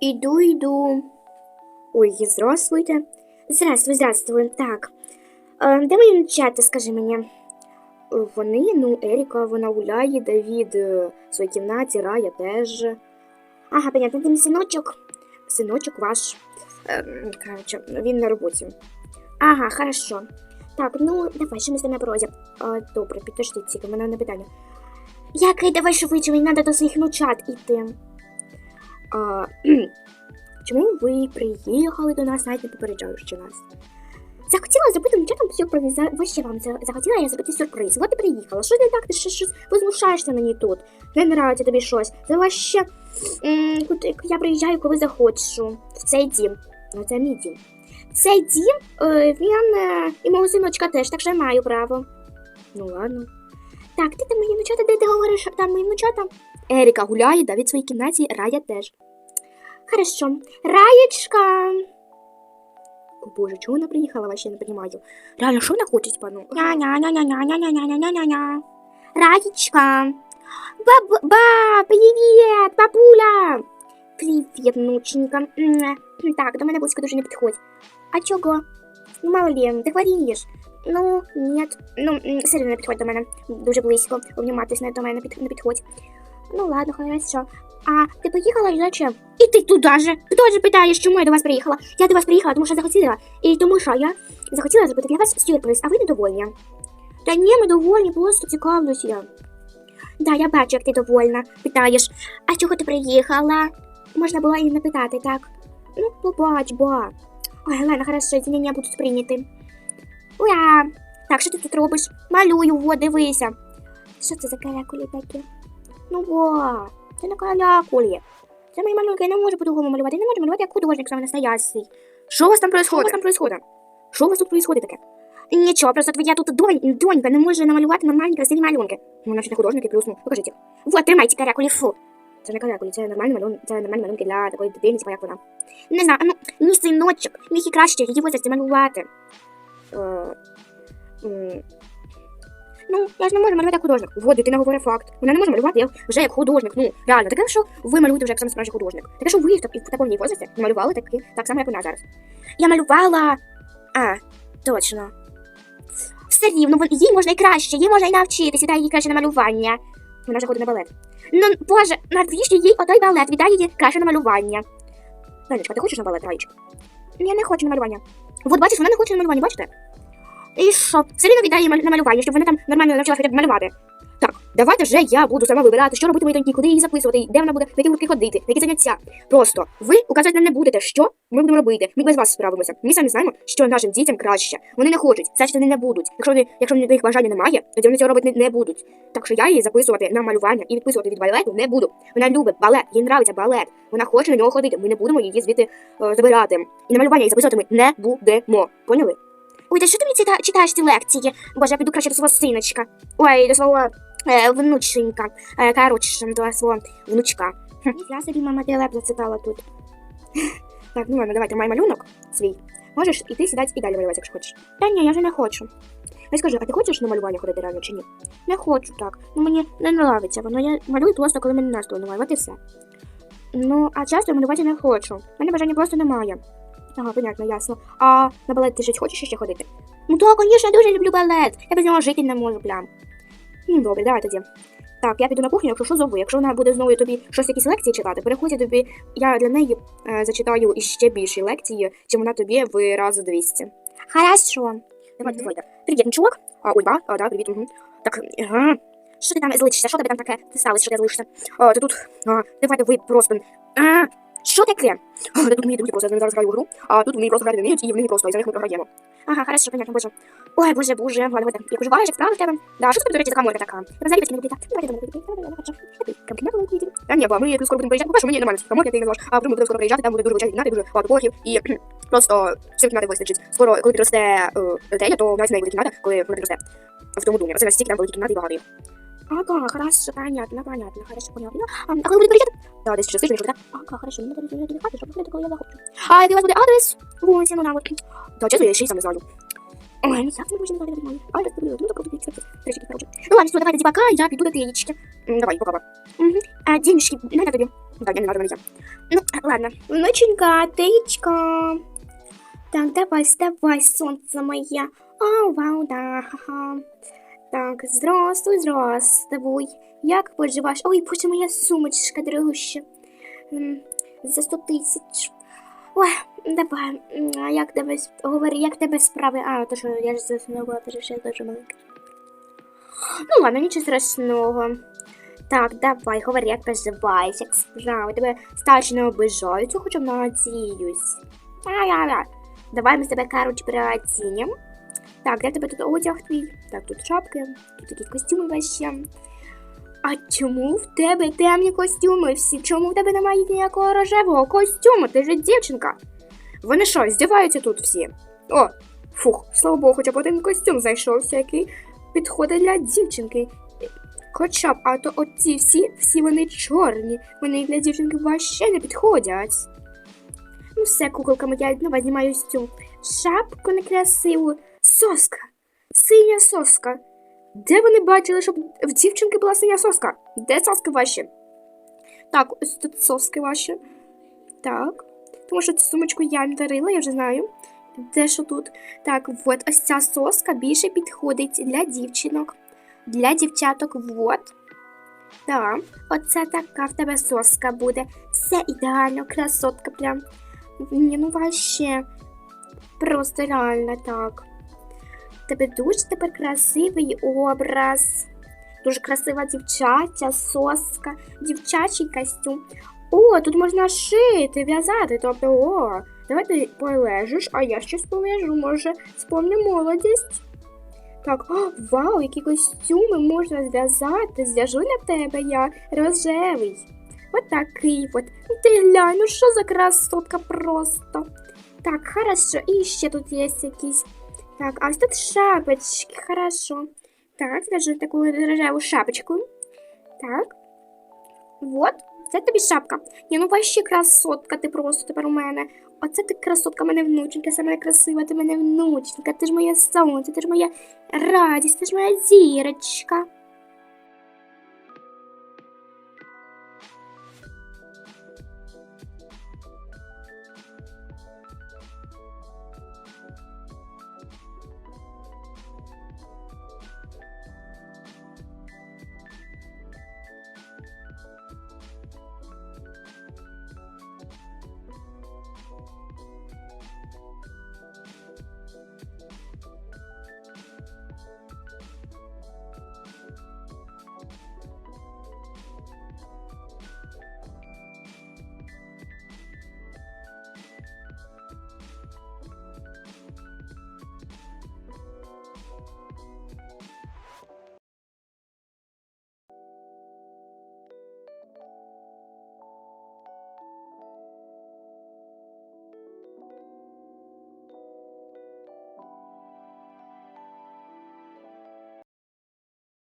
Іду, йду. Ой, здравствуйте. Здравствуй, здравствуй. Так. Е, де мої внучата, скажи мені? Е, Вони, ну, Еріка, вона гуляє, Давід е, в своїй кімнаті, Рая теж. Ага, понятно, мій синочок. Синочок ваш. Е, короче, він на роботі. Ага, хорошо. Так, ну, давай, що ми з тобою на добре, підожди, тільки, мене на питання. Яке, давай швидше, мені треба до своїх внучат іти. А, чому ви приїхали до нас, навіть не попереджаючи нас? Захотіла зробити внучатам сюрприз. За- ще вам за- захотіла я зробити сюрприз. От і приїхала. Що не так? Ти ще щось возмущаєшся мені тут. Не нравиться тобі щось. Це ваще. Я приїжджаю, коли захочу. В цей дім. Ну, це мій дім. Цей дім, е, він і мого синочка теж, так що я маю право. Ну ладно. Так, ти там мої внучата, де ти говориш, там мої внучата? Еріка гуляє, Давід в своїй кімнаті, Рая теж. Хорошо. Раєчка. О боже, чого вона приїхала, вообще не розумію. Реально, що вона хоче, пану? Ня-ня-ня-ня-ня-ня-ня-ня-ня-ня. Раєчка. Баб, ба, привіт, бабуля. Привіт, внученька. Так, до мене близько дуже не підходь. А чого? Ну, мало ли, ти хворієш. Ну, ні. Ну, сильно не підходь до мене. Дуже близько. Обніматись не до мене не підходь. Ну ладно, хорошо. А ти поїхала і зачем? І ти туди же. Ти теж питаєш, чому я до вас приїхала. Я до вас приїхала, тому що захотіла. І тому що я захотіла зробити для вас сюрприз, а ви недовольні. Та ні, ми довольні, просто цікавлюся. Да, я бачу, як ти довольна. Питаєш, а чого ти приїхала? Можна було і не питати, так? Ну, побач, ба. Ой, ладно, хорошо, извинения будуть прийняті. Уя! Так, що ти тут робиш? Малюю, во, дивися. Що це за калякулі такі? Ну во, це не калякулі. Це мої малюнки, я не можу по-другому малювати. Я не можу малювати як художник саме настоящий. Що у вас там происходит? Що у вас там происходит? Що у вас тут происходит таке? Нічого, просто твоя тут донь, донька не може намалювати нормальні красиві малюнки. Ну, наче не художник і плюс, ну, покажіть їх. Вот, тримайте калякулі, фу. Це не калякулі, це нормальні малюнки, це нормальні малюнки для такої дитини, типа як вона. Не знаю, ну, мій синочок, міг і краще її возрасті малювати. Е, Ну, я ж не можу малювати як художник. Вот, дитина говорить факт. Вона не може малювати як, вже як художник. Ну, реально, таке, що ви малюєте вже як саме справжній художник. Таке, що ви в, так- в такому возрасті малювали такі, так само, як вона зараз. Я малювала. А, точно. Все рівно, вон- їй можна і краще, їй можна і навчитися, віддай їй краще на малювання. Вона вже ходить на балет. Ну, боже, навіщо їй отой балет, віддай їй краще на малювання. Ранечка, ти хочеш на балет, Раєчка? Я не хочу на малювання. От бачиш, вона не хоче на малювання, бачите? І що? Все рівно віддає на щоб вона там нормально навчилася хоча б малювати. Так, давайте вже я буду сама вибирати, що робити моїй доньки, куди її записувати, де вона буде, на які гуртки ходити, на які заняття. Просто ви указувати нам не будете, що ми будемо робити. Ми без вас справимося. Ми самі знаємо, що нашим дітям краще. Вони не хочуть, значить вони не будуть. Якщо вони, якщо до їх бажання немає, тоді вони цього робити не, не будуть. Так що я її записувати на малювання і відписувати від балету не буду. Вона любить балет, їй нравиться балет. Вона хоче на нього ходити. Ми не будемо її звідти е, забирати. І на малювання її записувати ми не будемо. Поняли? Ой, та що ти мені ціта- читаєш ці лекції? Боже, я піду краще до свого синочка. Ой, до свого е, внученька. Е, коротше, до свого внучка. Я собі мама телеп зацитала тут. Так, ну ладно, давай, тримай малюнок свій. Можеш іти сідати і далі малювати, якщо хочеш. Та ні, я вже не хочу. Я скажи, а ти хочеш на малювання ходити реально чи ні? Не хочу так. Ну мені не нравиться воно. Я малюю просто, коли мені настрою немає, от і все. Ну, а часто малювати не хочу. У мене бажання просто немає. Ага, понятно, ясно. А на балет ти щось хочеш ще ходити? Ну так, звісно, я дуже люблю балет. Я без нього жити не можу прям. Ну, добре, давай тоді. Так, я піду на кухню, якщо що зову. Якщо вона буде знову тобі щось якісь лекції читати, переходь тобі. Я для неї е, зачитаю іще більші лекції, чим вона тобі в раз 200. Хорошо. Давай, Мгм. mm Привіт, нічого? А, ой, ба, а, да, привіт. Угу. Так, ага. Що ти там злишся? Що тебе там таке сталося, що ти злишся? А, ти тут, а, давайте ви просто. А, що таке? Тут мої друзі просто я зараз граю в гру, а тут вони просто грати не вміють, і в них просто, і за них ми програємо. Ага, хорошо, понятно, боже. Ой, боже, боже, ладно, ладно. Як уживаєш, як справи в тебе? Да, що це, до речі, каморка така? Я взагалі батьки не люблю так. Мене прийти, давайте, я хочу. Окей, було прийти. Та ні, ба, ми скоро будемо приїжджати. По-перше, мені нормально всі каморки, як ти назваш. А потім ми будемо скоро приїжджати, там буде дуже величезні кімнати, дуже багато поверхів, і просто всім кімнати вистачить. Скоро, коли підросте е, то навіть в неї буде кімната, коли вона підросте. В тому домі. Оце настільки там великі кімнати і багато їх. Ага, хорошо, понятно, понятно, хорошо, понятно. понял. А, а какой будет приоритет? Да, да, сейчас слышу, да? Ага, хорошо, мне надо будет найти хату, чтобы такого я захочу. А это у вас будет адрес? Вот, ну на вот. Да, честно, я еще и сам назвал. Ой, ну как мы будем назвать, мой? А, это ну, будет, ну так вот, что-то, трешки, короче. Ну ладно, все, типа, давай, иди пока, я приду до яички. Давай, пока. Угу. А денежки надо тебе? Да, мне надо, надо. Ну, ладно. Ноченька, таечка. Так, давай, вставай, солнце моя. О, вау, да, ха-ха. Так, здравствуй, здравствуй. Як поживаєш? Ой, боже, моя сумочка дорогуща. За 100 тисяч. Ой, давай, а як тебе, говори, як тебе справи? А, то що я ж заснула, то я дуже маленька. Ну ладно, нічого страшного. Так, давай, говори, як поживаєш, як справи. Тебе старші не обижаються, хоча б надіюсь. Давай ми тебе, короче, переодінем. Так, де тебе тут одяг твій? Так, тут шапки, тут якісь костюми ваші. А чому в тебе темні костюми всі? Чому в тебе немає ніякого рожевого костюму? Ти ж дівчинка. Вони що, здіваються тут всі? О, фух, слава Богу, хоча б один костюм знайшовся, який підходить для дівчинки. Хоча б, а то оці всі, всі вони чорні, вони для дівчинки вообще не підходять. Ну все, куколка моя, нова знімаю цю шапку некрасиву, соска, синя соска. Де вони бачили, щоб в дівчинки була синя соска? Де соски ваші? Так, ось тут соски ваші. Так. Тому що цю сумочку я не дарила, я вже знаю. Де що тут? Так, от ось ця соска більше підходить для дівчинок. Для дівчаток, вот. Так, оце така в тебе соска буде. Все ідеально, красотка прям. Ні, ну вообще. Просто реально так. Тебе дуже тепер красивий образ. Дуже красива дівчача, соска, дівчачий костюм. О, тут можна шити, в'язати. Тобто, о, давай ти полежиш, а я щось полежу, може, спомню молодість. Так, о, вау, які костюми можна зв'язати. Зв'яжу на тебе я рожевий. От такий от. Ну ти глянь, ну що за красотка просто. Так, хорошо, і ще тут є якісь. Так, а тут шапочки, хорошо. Так, даже такую рожеву шапочку. Так. Вот, це тобі шапка. Ні, ну вообще красотка, ти просто тепер у мене. Оце ти красотка, мене внученька, саме красива, ти мене внученька, ти ж моє сонце, ти ж моя радість, ти ж моя зірочка.